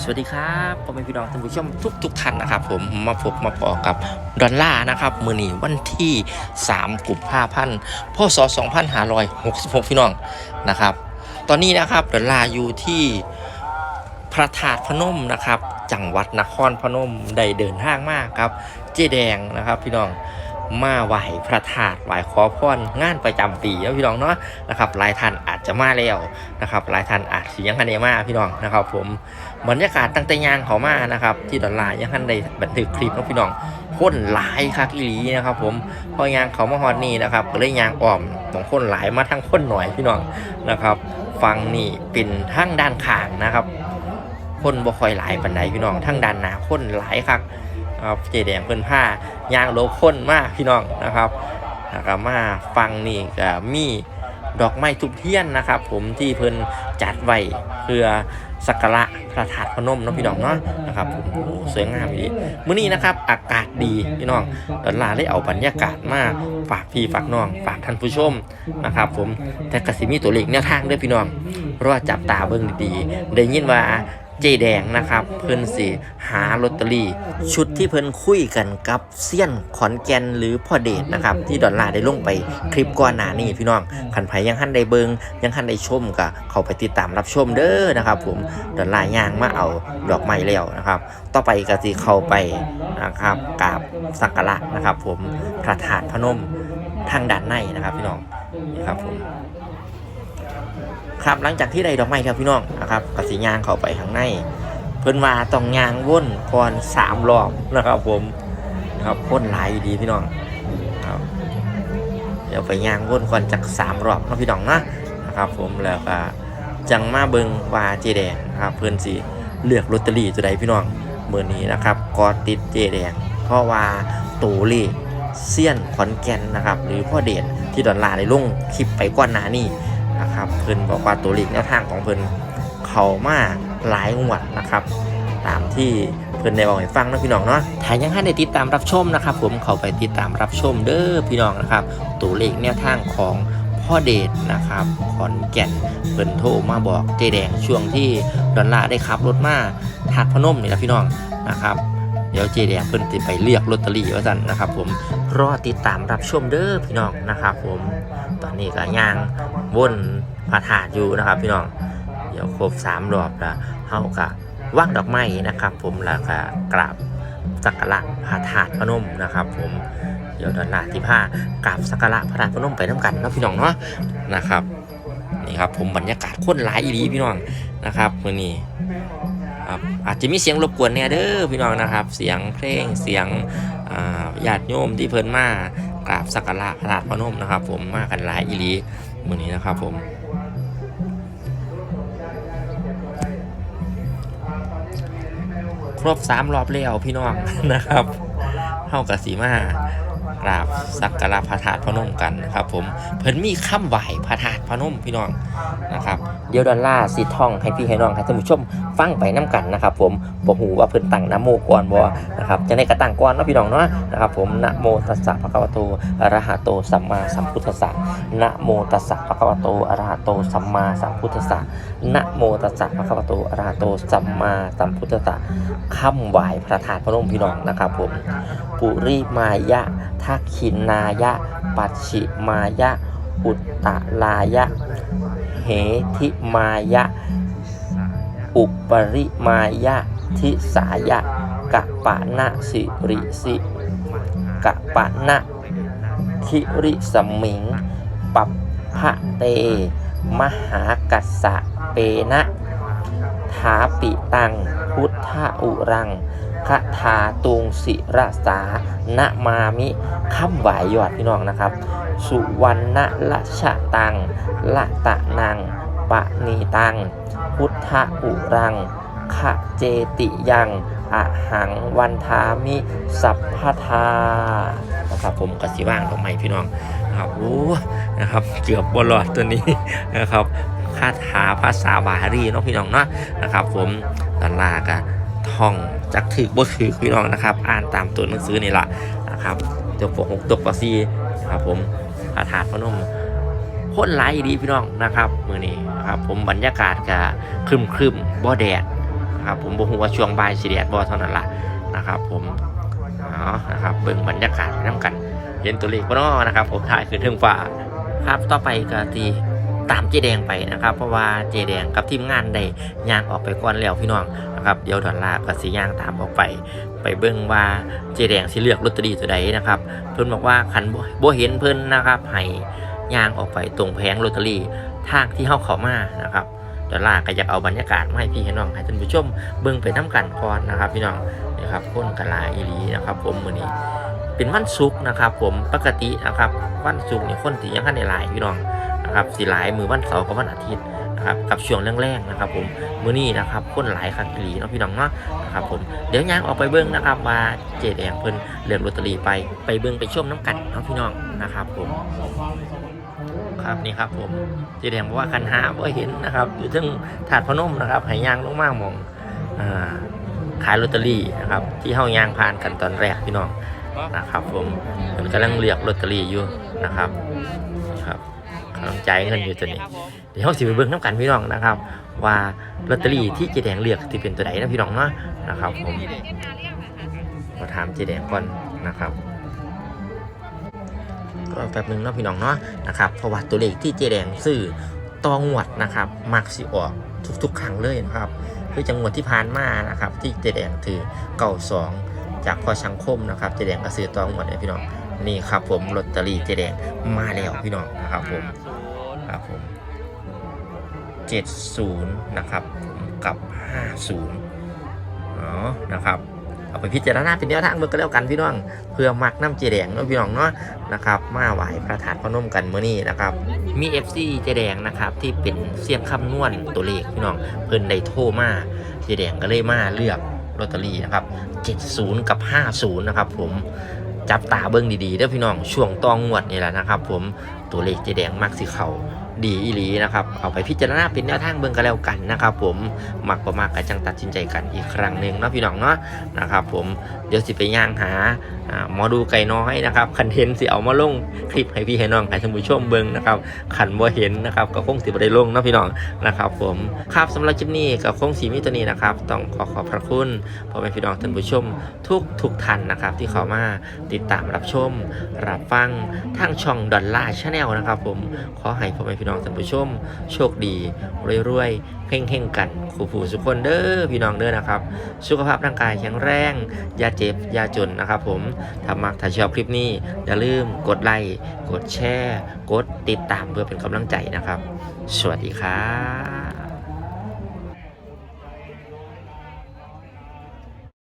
สวัสดีครับผมเป็นพี่น้องท่านผู้ชมทุกทุกท่านนะครับ ผมมาพบมาพอกับดอลลาร์นะครับ มือนีวันที่ 3กุมภาพันธ์พศ2566 พี่น้องนะครับ ตอนนี้นะครับดอลลาร์อยู่ที่พระธาตุพนมนะครับ จังหวัดนครพนมได้เดินทางมากครับ เจแดงนะครับพี่น้อง มาไหวพระธาตุไหวขอพรงานประจำปีแล้วพี่น้องเนาะนะครับหลายท่านอาจจะมาแล้วนะครับหลายท่านอาจสิยังคันเดมาพี่น้องนะครับ ผมบรรยากาศตั้งแต่ยางเขามานะครับ ที่ดอลลาร์ยังคันได้บันทึกคลิปเนาะพี่น้องคนหลายคักอีหลีนะครับ ผมพอยางเขามาฮอดนี่นะครับก็เลยยางอ้อมของคนหลายมาทั้งคนหน่อยพี่น้องนะครับฟังนี่เป็นทั้งด้านข้างนะครับ คนบ่ค่อยหลายปานใดพี่น้องทั้งด้านหน้าคนหลายคัก ครับเจแดงเพิ่นผ้ายางโลคนมากพี่น้องนะครับแล้วก็มาฟังนี่ก็มีดอกไม้ทุกเทียนนะครับ ผมที่เพิ่นจัดไว้เพื่อสักการะพระธาตุพนมเนาะพี่น้องเนาะนะครับผมโอ้สวยงามดีมื้อนี้นะครับ อากาศดีพี่น้องดอลลาได้เอาบรรยากาศมาฝากพี่ฝากน้อง ฝากท่านผู้ชมนะครับ ผมแต่กสิมีตัวเลขแนวทางด้อพี่น้องรอจับตาเบิ่งดีๆได้ยินว่า เจแดงนะครับ เพิ่นสิหาลอตเตอรี่ ชุดที่เพิ่นคุยกันกับเซียนขอนแก่นหรือพ่อเดชนะครับ ที่ดอลลาร์ได้ลงไปคลิปก่อนหน้านี้พี่น้องขันไผยังหันได้เบิงยังหันได้ชมก็เข้าไปติดตามรับชมเด้อนะครับ ผมดอลลาร์ย่างมาเอาดอกไม้แล้วนะครับ ต่อไปก็สิเข้าไปนะครับกราบสักการะนะครับ ผมพระธาตุพนมทางด้านในนะครับ พี่น้องนี่ครับผม ครับหลังจากที่ได้ดอกไม้แล้วพี่น้องนะครับกสิยางเข้าไปข้างในเพิ่นว่าต้องยางว่นก่อนสามรอบนะครับผมนะครับพ่นหลายดีพี่น้องครับเดี๋ยวไปยางว่นก่อนจากสามรอบนะพี่น้องนะนะครับผมแล้วก็จังมาเบิงว่าเจแดงนะครับเพิ่นสิเลือกลอตเตอรี่ตัวใดพี่น้องเมื่อนี้นะครับก็ติดเจแดง เพราะว่าตัวเลขเซียนขอนแก่นนะครับ หรือพ่อเดชที่ดอนลาร์ได้ลงคลิปไปก่อนหน้านี้ นะครับเพิ่นบอกว่าตัวเลขแนวทางของเพิ่นเขามาหลายงวดนะครับ ตามที่เพิ่นได้บอกให้ฟังนะพี่น้องเนาะถ้ายังให้ได้ติดตามรับชมนะครับ ผมเขาไปติดตามรับชมเด้อพี่น้องนะครับ ตัวเลขแนวทางของพ่อเดชนะครับขอนแก่นเพิ่นโทรมาบอกเจแดงช่วงที่ดอลลาร์ได้ขับรถมาถาดพนมนี่แหละพี่น้องนะครับ เดี๋ยวเจแดงเพิ่นติไปเลือกลอตเตอรี่ว่าสั่นนะครับ ผมรอติดตามรับชมเด้อพี่น้องนะครับ ผมตอนนี้ก็ย่างวนพระธาตุอยู่นะครับ พี่น้องเดี๋ยวครบสามรอบแล้วเฮาก็ว่างดอกไม้นะครับ ผมแล้วก็กราบสักการะพระธาตุพนมนะครับ ผมเดี๋ยวดอนลาที่ผ้ากราบสักการะพระธาตุพนมไปน้ำกันนะพี่น้องเนาะนะครับนี่ครับ ผมบรรยากาศคนหลายอีหลีพี่น้องนะครับมื้อนี้ ครับอาจจะมีเสียงรบกวนเนี่ยเด้อพี่น้องนะครับ เสียงเพลงเสียงญาติโยมที่เพิ่นมากราบสักการะพระธาตุพนมนะครับ ผมมากันหลายอีลีมือนี้นะครับผมครบสามรอบแล้วพี่น้องนะครับเท่ากับสีมา กราบสักการะพระธาตุพนมกันนะครับผมเพิ่นมีคำไหวพระธาตุพนมพี่น้องนะครับเดี๋ยวดอลลาร์สีทองให้พี่ให้น้องให้ท่านผู้ชมฟังไปน้กันนะครับผมบ่ฮู้ว่าเพิ่นตั้งนโมก่อนบ่นะครับจะได้กระตั้งก่อนเนาะพี่น้องเนาะนะครับผมนะโมตัสสะภะคะวะโตอะระหะโตสัมมาสัมพุทธัสสะนะโมตัสสะภะคะวะโตอะระหะโตสัมมาสัมพุทธัสสะนะโมตัสสะภะคะวะโตอะระหะโตสัมมาสัมพุทธัสสะคำไหว้พระธาตุพนมพี่น้องนะครับผมปุริมายะ ทักขินายะ ปัจฉิมายะ อุตตะลายะ เหทิมายะ อุปริมายะ ทิสายะกะปะนะสิริสิกะปะนะทิริสมิง ปัปพะเต มหากัสสะเปนะถาปิตัง พุท ธอุรังคาถาตุงศิรสานะมามิคำไหวายอดพี่น้องนะครับ สุวรรณละชะตังละตะนังปะนีตัง พุทธอุรังขะเจติยังอะหังวันทามิสัพพทานะครับผมกสิว่างดอกไมพี่น้องนะครับโอ้นะครับเกือบบอลอดตัวนี้นะครับคาถาภาษาบาลีเนาะพี่น้องเนาะนะครับ ผมดอลลาร์กะ ท่องจักถือบ่ถือพี่น้องนะครับ อ่านตามตัวหนังสือนี่ละนะครับตัวปกหกตัวปสี่นะครับผมพระธาตุพนมคนหลายดีพี่น้องนะครับมือนี้นะครับผมบรรยากาศก็ครึมครึมๆบ่แดดนะครับผมบ่ฮู้ว่าช่วงบ่ายสิแดดบ่เท่านั้นละนะครับ ผมอ๋อนะครับเบิ่งบรรยากาศไปนํกัน เห็นตัวเลขบ่เนาะนะครับ ผมถ่ายขึ้นถึงฟ้า ครับต่อไปก็ที่ ตามเจแดงไปนะครับ เพราะว่าเจแดงกับทีมงานได้ย่างออกไปก่อนแล้วพี่น้องนะครับเดี๋ยวดอลลาร์ก็สิย่างตามออกไป ไปเบิ่งว่าเจแดงสิเลือกลอตเตอรี่ตัวใดนะครับ เพิ่นบอกว่าคันบ่บ่เห็นเพิ่นนะครับให้ย่างออกไปตรงแผงลอตเตอรี่ทางที่เฮาเขามานะครับดอลลาร์ก็อยากเอาบรรยากาศมาให้พี่น้องให้ท่านผู้ชมเบิ่งไปน้ำกันก่อนนะครับ พี่น้องนี่ครับคนกะลาอีหลีนะครับ ผมมือนี้เป็นวันศุกร์นะครับ ผมปกตินะครับ วันศุกร์นี่ยคนที่ยังคันได้หลายพี่น้อง นะครับสิหลายมือวันเสาร์กับวันอาทิตย์นะครับกับช่วงแรงๆนะครับ ผมมือนี้นะครับคนหลายคักหลีเนาะพี่น้องเนาะนะครับผมเดี๋ยวย่างออกไปเบิ่งนะครับว่าเจแดงเพิ่นเลือกลอตเตอรี่ไปไปเบิ่งไปชมน้ำกันเนาะพี่น้องนะครับผมครับนี่ครับผมเจแดงบอกว่าคันหาบ่เห็นนะครับอยู่ถึงถาดพนมนะครับห้ย่างลงมามองขายลอตเตอรี่นะครับที่เฮายางผ่านกันตอนแรกพี่น้องนะครับผมมันกำลังเลือกลอตเตอรี่อยู่นะครับ จ่ายเงินอยู่ตัวนี้เดี๋ยวเราสิไปเบิ่งน้ำกันพี่น้องนะครับ ว่าลอตเตอรี่ที่เจแดงเลือกที่เป็นตัวไหนนะพี่น้องเนาะนะครับผมมาถามเจแดงก่อนนะครับก็แป๊บหนึงเนาะพี่น้องเนาะนะครับเพราะว่าตัวเลขที่เจแดงซื้อตองวดนะครับมักสิออกทุกๆครั้งเลยนะครับคือจังหวัดที่ผ่านมานะครับ ที่เจแดงถือเก่าสองจากพอชังคมนะครับเจแดงก็ซื้อตองหมดเลยพี่น้อง นี่ครับผมลอตเตอรี่เจแดงมาแล้วพี่น้องนะครับผมครับผม70นะครับกับ50อ๋อนะครับเอาไปพิจารณาเป็นแนวทางเบิ่งก็แล้วกันพี่น้อง เพื่อมักน้ำเจแดงเนาะพี่น้องเนาะนะครับมาไหวพระธาตุพนมกันเมื้อนี้นะครับ มี FC เจแดงนะครับที่เป็นเสียงคำนวณตัวเลขพี่น้องเพิ่นได้โทรมาเจแดงก็เลยมาเลือกลอตเตอรี่นะครับ 70 กับ 50 นะครับผม จับตาเบิ้งดีๆเด้อพี่น้องช่วงต้องงวดนี่แหละนะครับ ผมตัวเลขเจแดงมักสิเขา ดีอีหลีนะครับเอาไปพิจารณาเป็นแนวทางเบิ้องกันแล้วกันนะครับ ผมมักประมากกันจังตัดสินใจกันอีกครั้งหนึ่งเนาะพี่น้องเนาะนะครับ ผมเดี๋ยวสิไปย่างหาอ่าหมอดูไก่น้อยนะครับคันเห็นสิเอามาลงคลิปให้พี่ให้น้องให้ท่านผู้ชมเบิ้งนะครับคันบ่เห็นนะครับก็คงสิบ่ได้ลงเนาะพี่น้องนะครับ ผมครับสำหรับคลิปนี้ก็คงสีมีตัวนี้นะครับ ต้องขอขอบพระคุณพ่อแม่พี่น้องท่านผู้ชมทุกทุกท่านนะครับ ที่เข้ามาติดตามรับชมรับฟังทางช่องดอลล่าชาแนลนะครับ ผมขอให้พ่อแม่พี่น้องท่านผู้ชม โชคดีรวยๆเฮ่งๆกันครูผู้สุขคนเด้อพี่น้องเด้อนะครับ สุขภาพร่างกายแข็งแรงอย่าเจ็บอย่าจนนะครับ ผมถ้ามักถ้าชอบคลิปนี้อย่าลืมกดไลค์กดแชร์ กดติดตามเพื่อเป็นกำลังใจนะครับ สวัสดีครับ